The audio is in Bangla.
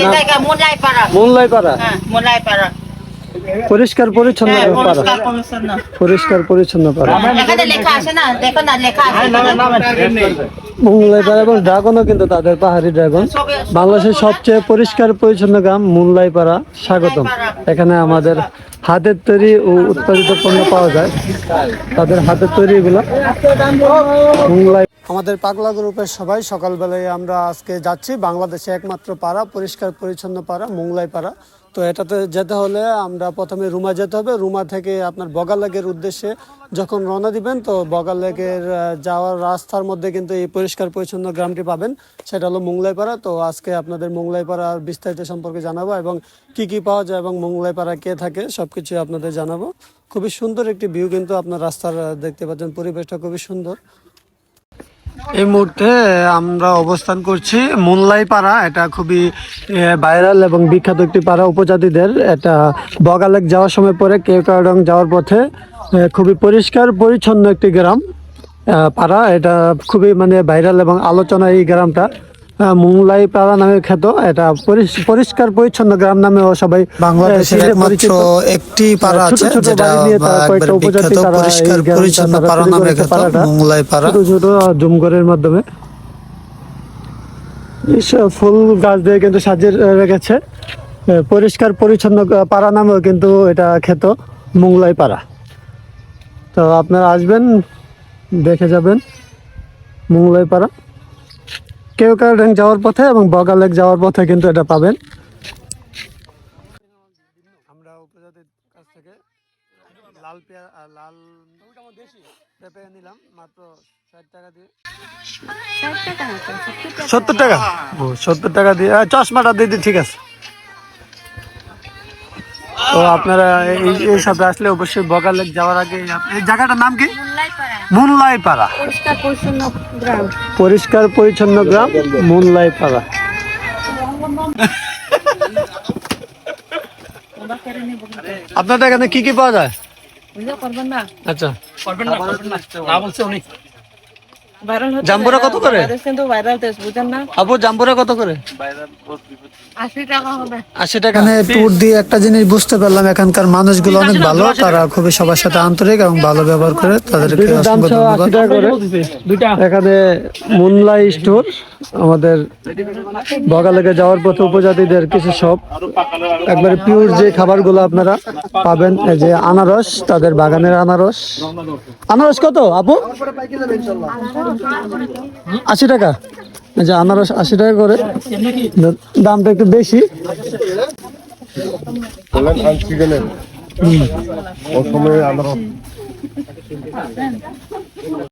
এই জায়গা হ্যাঁ মোলাই পরিষ্কার পরিচ্ছন্ন হ্যাঁ পাড়া পরিষ্কার পরিচ্ছন্ন। পরিষ্কার পরিচ্ছন্ন পাড়া এখানে লেখা আছে না? দেখো না লেখা আছে। মোংলাই পাড়া এবং ড্রাগনও কিন্তু তাদের পাহাড়ি ড্রাগন। বাংলাদেশের সবচেয়ে পরিষ্কার পরিচ্ছন্ন গ্রাম মুনলাই পাড়া স্বাগতম এখানে আমাদের হাতের তৈরি ও উৎপাদিত পণ্য পাওয়া যায়। তাদের হাতের তৈরি এগুলো। মুংলাই আমাদের পাগলা গ্রুপের সবাই সকালবেলায় আমরা আজকে যাচ্ছি। বাংলাদেশে একমাত্র পাড়া, পরিষ্কার পরিচ্ছন্ন পাড়া, মুংলাই পাড়া। তো এটাতে যেতে হলে আমরা প্রথমে রুমা যেতে হবে। রুমা থেকে আপনার বগালেকের উদ্দেশ্যে যখন রওনা দিবেন, তো বগালেকের যাওয়ার রাস্তার মধ্যে কিন্তু এই পরিষ্কার পরিচ্ছন্ন গ্রামটি পাবেন। সেটা হলো মুংলাইপাড়া তো আজকে আপনাদের মুংলাইপাড়ার বিস্তারিত সম্পর্কে জানাব এবং কি কি পাওয়া যায় এবং মুংলাইপাড়া কে থাকে সবকিছু আপনাদের জানাব। খুবই সুন্দর একটি ভিউ কিন্তু আপনার রাস্তার দেখতে পাচ্ছেন। পরিবেশটা খুবই সুন্দর। এই মুহূর্তে আমরা অবস্থান করছি মুনলাই পাড়া এটা খুবই ভাইরাল এবং বিখ্যাত একটি পাড়া উপজাতিদের। এটা বগালেক যাওয়ার সময় পরে কেওকাডং যাওয়ার পথে খুবই পরিষ্কার, পরিচ্ছন্ন একটি গ্রাম পাড়া। এটা খুবই মানে ভাইরাল এবং আলোচনা এই গ্রামটা। মুংলাই পাড়া নামে খ্যাত এটা পরিষ্কার পরিচ্ছন্ন গ্রাম নামেও সবাই বাংলাদেশের একমাত্র একটি পাড়া আছে যেটা কয়েকটা উপজাতি তারা পরিষ্কার পরিচ্ছন্ন পাড়া নামে খ্যাত পাড়াটা। পাড়া। ছোট ছোট জুমঘরের মাধ্যমে। ফুল গাছ দিয়ে কিন্তু সাজিয়ে রেখেছে। পরিষ্কার পরিচ্ছন্ন পাড়া নামেও কিন্তু এটা খেত মুংলাই পাড়া। তো আপনারা আসবেন দেখে যাবেন মুংলাই পাড়া। কেউ ড্যাং যাওয়ার পথে এবং বগা লেক যাওয়ার পথে কিন্তু এটা পাবেন। আমরা উপজাতির কাছ থেকে লাল পেঁয়া আর লাল পেঁপে নিলাম মাত্র ষাট টাকা দিয়ে। সত্তর টাকা। ও সত্তর টাকা দিয়ে চশমাটা দিদি ঠিক আছে। তো আপনারা এই এই আসলে অবশ্যই বগালেক যাওয়ার আগে এই জায়গাটার নাম কি? মুনলাই পাড়া পরিষ্কার পরিচ্ছন্ন গ্রাম। পরিষ্কার পরিচ্ছন্ন গ্রাম মুনলাই পাড়া আপনাদের এখানে কি কি পাওয়া যায়? পারবেন না। আচ্ছা। ভাইরাল হচ্ছে জাম্বুরা কত করে? বাংলাদেশ কিন্তু ভাইরাল দেশ বুঝেন না? আপু জাম্বুরা কত করে? আশি টাকা হবে। আশি টাকা। এখানে ট্যুর দিয়ে একটা জিনিস বুঝতে পারলাম এখানকার মানুষগুলো অনেক ভালো তারা খুবই সবার সাথে আন্তরিক এবং ভালো ব্যবহার করে তাদেরকে অসংখ্য ধন্যবাদ। এখানে মুনলাই স্টোর আমাদের বগালেকে যাওয়ার পথে উপজাতিদের কিছু সব একবারে পিওর যে খাবারগুলো আপনারা পাবেন এই যে আনারস তাদের বাগানের আনারস। আনারস কত আপু? আশি টাকা? আচ্ছা যে আনারস আশি টাকা করে। দামটা একটু বেশি।